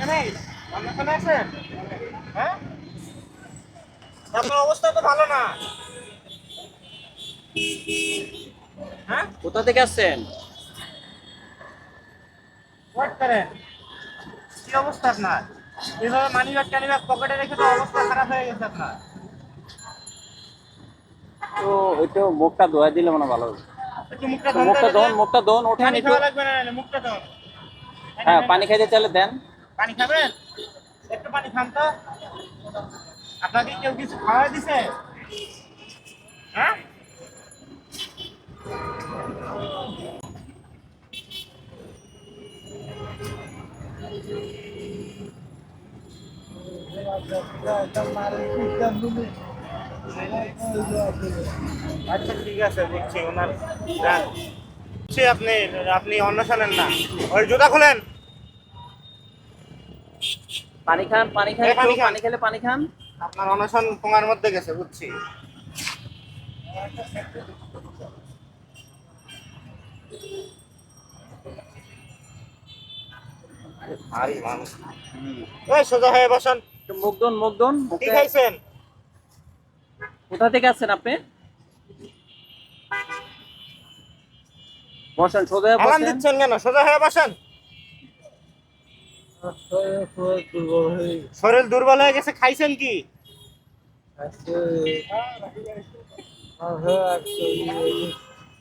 এখানেই আছেন হ্যাঁ আপনার অবস্থা তো ভালো না হ্যাঁ কোথা থেকে আসছেন? হোয়াট করেন কি অবস্থা আপনার? এভাবে মানি ব্যাগ টানি ব্যাগ পকেটে রেখে তো অবস্থা খারাপ হয়ে গেছে আপনার। তো মুখটা ধোয়া দিলে মনে ভালো হবে মুখটা মুখটা। ধোন মুখটা ধোন ওঠেন একটু। লাগবে মুখটা ধর হ্যাঁ পানি খাইতে চাইলে দেন। পানি খাবেন? একটু পানি খান তো। আপনাকে কেউ কিছু খাওয়াই দিছে? হ্যাঁ? আচ্ছা ঠিক আছে বুঝছি ওনার আপনি আপনি অন্য শোনেন না। ওই জুতা খুলেন। পানি খান পানি খান পানি খান। খেলে পানি খান। আপনার অনশন পোঙার মধ্যে গেছে বুঝছি। ভারী মানুষ। এই সোজা হয়ে বসেন। মুখ ধোন কি খাইছেন? কোথা থেকে আসছেন আপনি? বসেন সোজা হয়ে বসেন। কেন? সোজা হয়ে বসেন। শরীর দুর্বল হয়ে গেছে খাইছেন কি?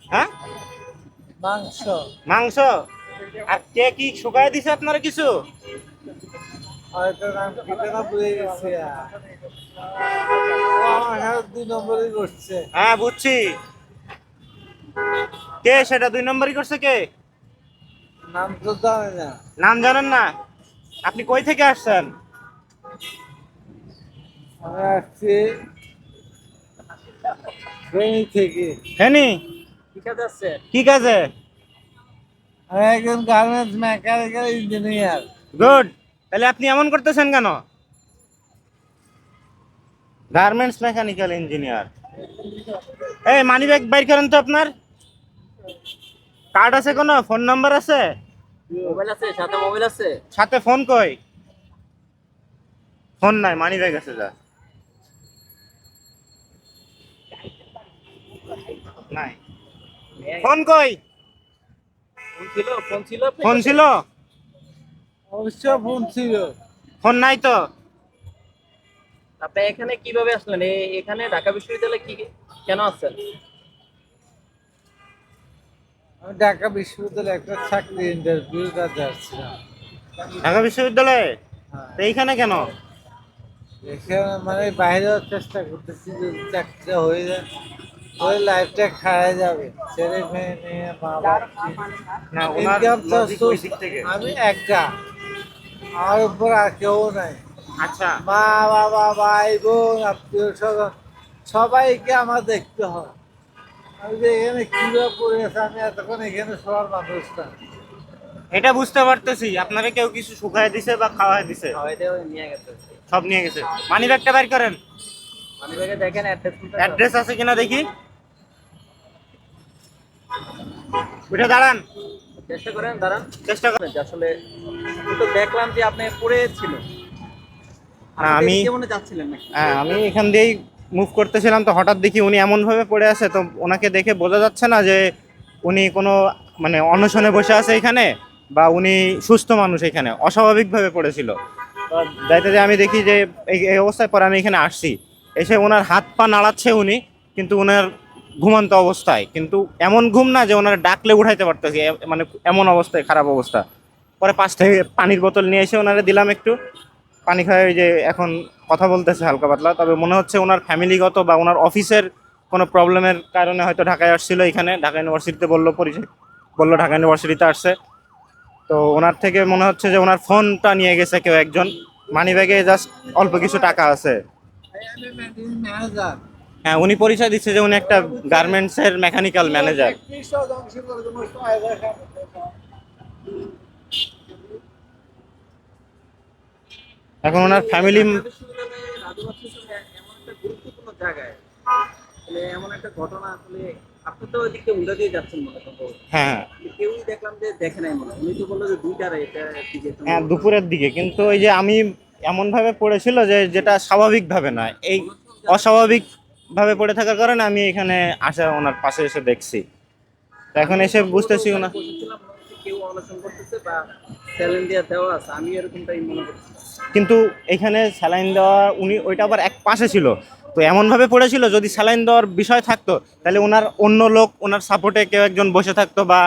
হ্যাঁ? মাংস। মাংস? আর কে কি শুকায় দিছে আপনারা কিছু? করছে। হ্যাঁ বুঝছি। কে সেটা দুই নম্বরই করছে কে? নাম তো জানে না। নাম জানেন না? আপনি কই থেকে আসছেন? আসছি ফেনী থেকে। হেনি কি কাজে আসছেন কি কাজে? আমি একজন গার্মেন্টস মেকানিক্যাল ইঞ্জিনিয়ার। গুড। তাহলে আপনি এমন করতেছেন কেন? Garments mechanical engineer. এই মানি ব্যাগ বাইর করেন তো আপনার। কার্ড আছে কোনো? ফোন নাম্বার আছে? মোবাইল আছে? সাথে মোবাইল আছে? সাথে ফোন কই? ফোন নাই মানি ব্যাগ আছে যা। নাই। ফোন কই? ফোন ছিল ফোন ছিল অবশ্য ফোন ছিল। ফোন নাই তো? আপনি এখানে কীভাবে আসলেন? এখানে ঢাকা বিশ্ববিদ্যালয়ে কি কেন আসছেন? আমি ঢাকা বিশ্ববিদ্যালয়ে একটা চাকরি ইন্টারভিউ যাচ্ছিলাম। ঢাকা বিশ্ববিদ্যালয়ে? হ্যাঁ। তো এইখানে কেন? এখানে মানে বাইরেও চেষ্টা করতেছি যদি চাকরিটা হয়ে যায় ওই লাইফটা খাওয়া যাবে। ছেলে মেয়ে নিয়ে মা বাবা আমি একা। আমার উপর আর কেউ নাই। আচ্ছা। মা বাবা ভাই বোন আত্মীয় স্বজন সবাইকে আমার দেখতে হয়। এখানে কীভাবে পড়ে আছে আমি এতক্ষণ এখানে এটা বুঝতে পারতেছি। আপনারা কেউ কিছু শুকায় দিছে বা খাওয়ায় দিছে? খাওয়াইতে নিয়ে গেছে। সব নিয়ে গেছে। মানি ব্যাগটা বের করেন। মানি ব্যাগে দেখেন অ্যাড্রেস আছে কিনা দেখি। উঠে দাঁড়ান। চেষ্টা করেন দাঁড়ান। চেষ্টা করেন। আসলে তো দেখলাম যে আপনি পড়ে ছিল না, আমি- কেমন যাচ্ছিলেন নাকি? হ্যাঁ আমি এখান দিয়েই মুভ করতেছিলাম, তো হঠাৎ দেখি উনি এমনভাবে পড়ে আছে, তো ওনাকে দেখে বোঝা যাচ্ছে না যে উনি কোনো মানে অনশনে বসে আছে এখানে বা উনি সুস্থ মানুষ এখানে, অস্বাভাবিকভাবে পড়েছিল। যাইতে যে আমি দেখি যে এই অবস্থায় পরে আমি এখানে আসছি। এসে ওনার হাত পা নাড়াচ্ছে উনি, কিন্তু ওনার ঘুমন্ত অবস্থায়। কিন্তু এমন ঘুম না যে ওনার ডাকলে উঠাইতে পারতেছে মানে এমন অবস্থায়, খারাপ অবস্থা। পরে পাশ থেকে পানির বোতল নিয়ে এসে ওনারে দিলাম একটু। পানি ওই যে এখন কথা বলতেছে হালকা পাতলা, তবে মনে হচ্ছে ওনার ফ্যামিলিগত বা ওনার অফিসের কোনো প্রবলেমের কারণে হয়তো ঢাকায় আসছিল এখানে, ঢাকা ইউনিভার্সিটিতে বলল পরিচয়, বলল ঢাকা ইউনিভার্সিটিতে আসছে। তো ওনার থেকে মনে হচ্ছে যে ওনার ফোনটা নিয়ে গেছে কেউ একজন মানি ব্যাগে জাস্ট অল্প কিছু টাকা আছে। হ্যাঁ উনি পরিচয় দিচ্ছে যে উনি একটা গার্মেন্টসের মেকানিক্যাল ম্যানেজার। এখন ওনার ফ্যামিলি ভার্সিটি এমন একটা জায়গায় আসলে এমন একটা ঘটনা আসলে আপনি তো উল্টা দিয়ে যাচ্ছেন মনে হয় কেউই দেখলাম যে দেখে নাই মনে উনি তো বলল যে দুইটার এটা হ্যাঁ দুপুরের দিকে। কিন্তু ওই যে আমি এমনভাবে পড়েছিল যে যেটা স্বাভাবিকভাবে নয়। এই অস্বাভাবিকভাবে পড়ে থাকার কারণে আমি এখানে আসা ওনার পাশে এসে দেখছি। তো এখন এসে বুঝতেছি মনে হচ্ছে কেউ অনশন করতেছে বা দেওয়া আছে। আমি এরকমটাই মনে করছি। কিন্তু এখানে স্যালাইন দেওয়া উনি ওইটা আবার এক পাশে ছিল। তো এমনভাবে পড়েছিল যদি স্যালাইন দেওয়ার বিষয় থাকতো তাহলে ওনার অন্য লোক ওনার সাপোর্টে কেউ একজন বসে থাকতো বা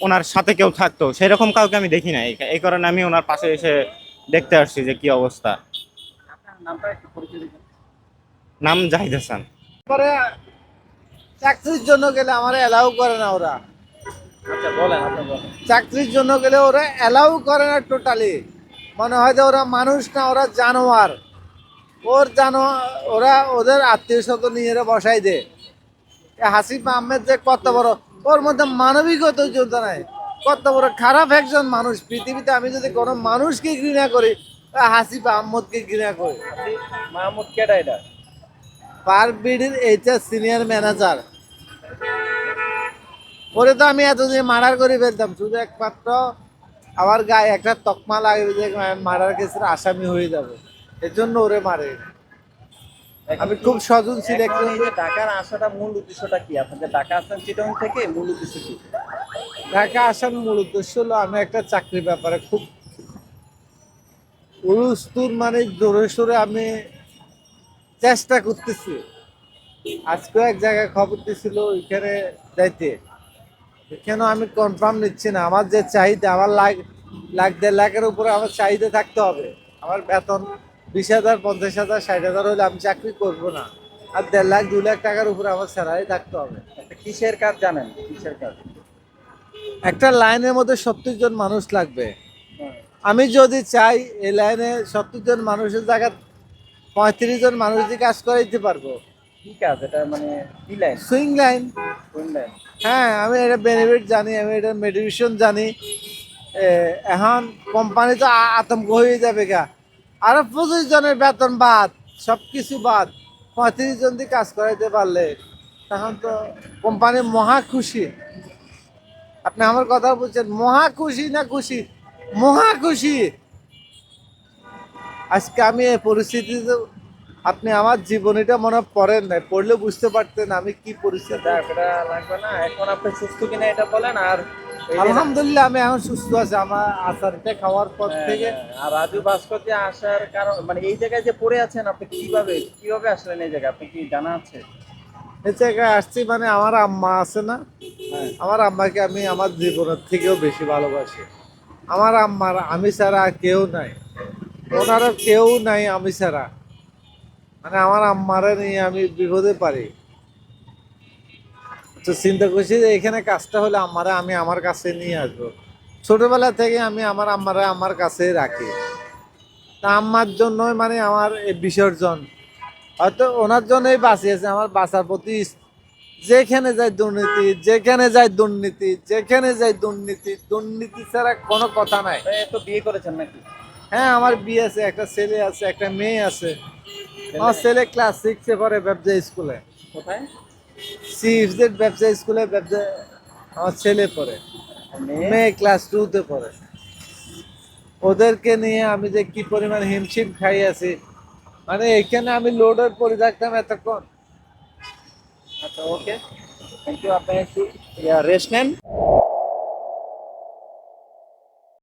ওনার সাথে কেউ থাকতো। সেরকম কাউকে আমি দেখি না এই কারণে আমি ওনার পাশে এসে দেখতে আসছি যে কি অবস্থা। আপনার নামটা একটু পরিচয় দিবেন। নাম জাহিদ হাসান। পরে চাকরির জন্য গেলে আমার অ্যালাউ করে না ওরা। আচ্ছা বলেন চাকরির জন্য গেলে ওরা অ্যালাউ করে না টোটালি মনে হয় যে ওরা মানুষ না ওরা জানোয়ার। ওর জানোয়ার ওরা ওদের আত্মীয় স্বজন নিয়ে বসাই দে হাসিফ আহমেদ যে কত বড় ওর মধ্যে মানবিকতা যোদ্ধা নাই। কত বড় খারাপ একজন মানুষ। পৃথিবীতে আমি যদি কোনো মানুষকে ঘৃণা করি হাসিফ আহমদকে ঘৃণা করি। মাহমুদ কেডা এটা? পার বিডির এইচএস সিনিয়র ম্যানেজার। ওরে তো আমি এতদিন মার্ডার করে ফেলতাম। শুধু একমাত্র আমার গায়ে একটা তকমা লাগবে যে মার্ডার কেসের আসামি হয়ে যাব। এর জন্য ওরে মারে। আমি খুব এই যে ঢাকার আসাটা মূল উদ্দেশ্যটা কি? আপনাদের ঢাকা আসছেন চিটং থেকে মূল উদ্দেশ্য কি? ঢাকা আসার মূল উদ্দেশ্য হলো আমি একটা চাকরির ব্যাপারে খুব উরুস্তুর মানে জোরে সোরে আমি চেষ্টা করতেছি। আজকে এক জায়গায় খবর দিছিল ওইখানে যাইতে। এখানেও আমি কনফার্ম নিচ্ছি না? আমার যে চাহিদা আমার লাখ লাখ দেড় লাখের উপরে আমার চাহিদা থাকতে হবে। আমার বেতন বিশ হাজার পঞ্চাশ হাজার ষাট হাজার হলে আমি চাকরি করব না। আর দেড় লাখ দু লাখ টাকার উপরে আমার স্যালারি থাকতে হবে। একটা কিসের কাজ জানেন? কিসের কাজ? একটা লাইনের মধ্যে সত্তর জন মানুষ লাগবে। আমি যদি চাই এই লাইনে সত্তর জন মানুষের জায়গায় পঁয়ত্রিশ জন মানুষ দিয়ে কাজ করাইতে পারব। কি কাজ? এটা মানে কি লাইন সুইং লাইন কোন লাইন হ্যাঁ আমি এটা বেনিফিট জানি, আমি এটা মেডিটেশন জানি। এখন কোম্পানি তো আতঙ্ক হয়ে যাবে গা। আরও পঁচিশ জনের বেতন বাদ সব কিছু বাদ। পঁয়ত্রিশ জন দিয়ে কাজ করাইতে পারলে, তখন তো কোম্পানি মহা খুশি। আপনি আমার কথা বলছেন, মহা খুশি না খুশি? মহা খুশি। আজকে আমি এই পরিস্থিতিতে আপনি আমার জীবনীটা মনে হয় পড়েন নাই পড়লে বুঝতে পারতেন আমি কি পরিস্থিতি। এটা লাগবে না এখন আপনি সুস্থ কিনা এটা বলেন আর আলহামদুলিল্লাহ আমি এখন সুস্থ আছি আমার আচারটা খাওয়ার পর হ্যাঁ, থেকে হ্যাঁ, আর রাজু ভাস্কর যে আসার কারণ মানে এই জায়গায় যে পড়ে আছেন আপনি কীভাবে কীভাবে আসলেন এই জায়গায়? আপনি কি জানা আছে? এই জায়গায় আসছি মানে আমার আম্মা আছে না? আমার আম্মাকে আমি আমার জীবনের থেকেও বেশি ভালোবাসি। আমার আম্মার আমি ছাড়া কেউ নাই। ওনারও কেউ নাই আমি ছাড়া। মানে আমার আম্মারে নিয়ে আমি বিপদে পারি। তো চিন্তা করছি যে এখানে কাজটা হলে আমারে আমি আমার কাছে নিয়ে আসব। ছোটবেলা থেকে আমি আমার আম্মারে আমার কাছে রাখি। তা আম্মার জন্যই মানে আমার এই বিসর্জন। হয়তো ওনার জন্যই বাঁচিয়েছে আমার বাঁচার প্রতি যেখানে যায় দুর্নীতি যেখানে যায় দুর্নীতি যেখানে যায় দুর্নীতি দুর্নীতি ছাড়া কোনো কথা নাই। তো বিয়ে করেছেন নাকি? হ্যাঁ আমার বিয়ে আছে একটা ছেলে আছে একটা মেয়ে আছে। আমার ছেলে ক্লাস সিক্সে পড়ে ব্যবসা স্কুলে কোথায়? সিক্সের ব্যবসা স্কুলে ব্যবসা আমার ছেলে পড়ে। মেয়ে ক্লাস টুতে পড়ে। ওদেরকে নিয়ে আমি যে কি পরিমাণ হিমশিম খাই আছি মানে এখানে আমি লোডের পরে থাকতাম এতক্ষণ। আচ্ছা ওকে থ্যাংক ইউ আপনি একটু রেস্ট নেন।